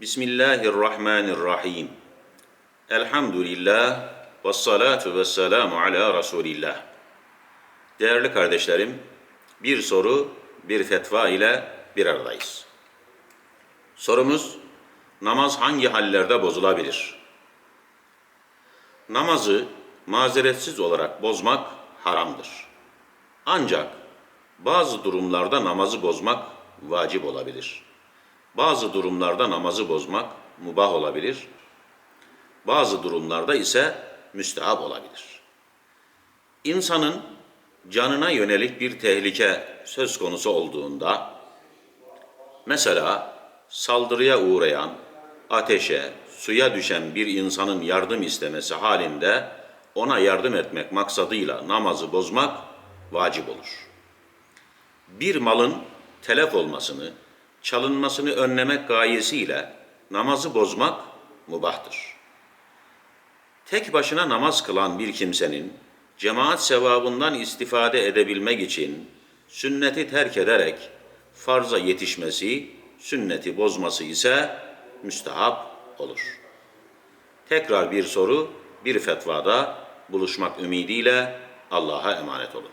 Bismillahirrahmanirrahim. Elhamdülillah ve salatu ve selamu ala Resulillah. Değerli kardeşlerim, bir soru, bir fetva ile bir aradayız. Sorumuz, namaz hangi hallerde bozulabilir? Namazı mazeretsiz olarak bozmak haramdır. Ancak bazı durumlarda namazı bozmak vacip olabilir. Bazı durumlarda namazı bozmak mubah olabilir. Bazı durumlarda ise müstehap olabilir. İnsanın canına yönelik bir tehlike söz konusu olduğunda mesela saldırıya uğrayan, ateşe, suya düşen bir insanın yardım istemesi halinde ona yardım etmek maksadıyla namazı bozmak vacip olur. Bir malın telef olmasını, çalınmasını önlemek gayesiyle namazı bozmak mubahtır. Tek başına namaz kılan bir kimsenin cemaat sevabından istifade edebilmek için sünneti terk ederek farza yetişmesi, sünneti bozması ise müstehap olur. Tekrar bir soru, bir fetvada buluşmak ümidiyle Allah'a emanet olun.